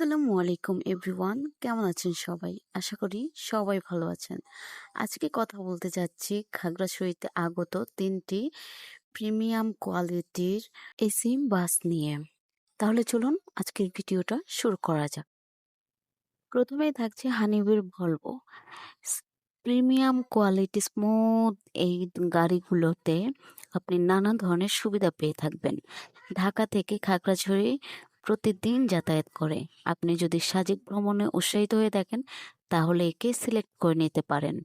আসসালামু আলাইকুম এভরিওয়ান। কেমন আছেন সবাই? আশা করি সবাই ভালো আছেন। আজকে কথা বলতে যাচ্ছি খাগড়াছড়িতে আগত তিনটি প্রিমিয়াম কোয়ালিটির এসি বাস নিয়ে। তাহলে চলুন আজকের ভিডিওটা শুরু করা যাক। প্রথমেই থাকছে হানিবির ভলভো। প্রিমিয়াম কোয়ালিটি স্মুথ এই গাড়িগুলোতে আপনি নানা ধরনের সুবিধা পেয়ে থাকবেন। ঢাকা থেকে খাগড়াছড়ি প্রতিদিন যাতায়াত করে। আপনি যদি সাজেক ভ্রমণে উৎসাহিত হয়ে থাকেন, তাহলে একে সিলেক্ট করে নিতে পারেন।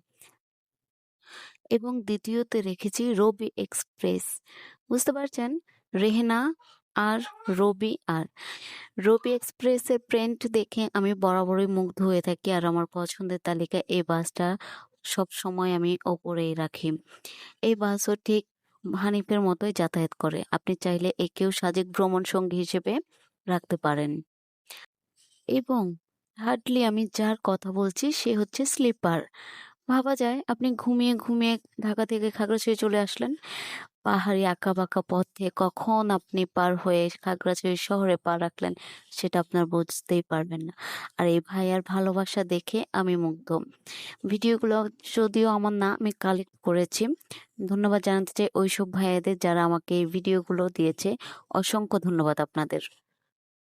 এবং দ্বিতীয়তে রেখেছি রবি এক্সপ্রেস। বুঝতে পারছেন? রেহেনা আর রবি আর। রবি এক্সপ্রেসের প্রিন্ট দেখে আমি বরাবরই মুগ্ধ হয়ে থাকি আর আমার পছন্দের তালিকায় এই বাসটা সব সময় আমি ওপরেই রাখি। এই বাসও ঠিক হানিফের মতোই যাতায়াত করে। আপনি চাইলে একেও সাজেক ভ্রমণ সঙ্গী হিসেবে রাখতে পারেন। এবং হার্ডলি আমি যার কথা বলছি, সে হচ্ছে স্লিপার ভাবা যায় আপনি ঘুমিয়ে ঘুমিয়ে ঢাকা থেকে খাগড়াছড়ি চলে আসলেন। পাহাড়ি আঁকা বাঁকা পথে কখন আপনি পার হয়ে খাগড়াছড়ি শহরে পা রাখলেন সেটা আপনার বুঝতেই পারবেন না। আর এই ভাইয়ার ভালোবাসা দেখে আমি মুগ্ধ। ভিডিওগুলো যদিও আমার না, আমি কালেক্ট করেছি। ধন্যবাদ জানাতে চাই ওইসব ভাইয়াদের যারা আমাকে এই ভিডিওগুলো দিয়েছে। অসংখ্য ধন্যবাদ আপনাদের।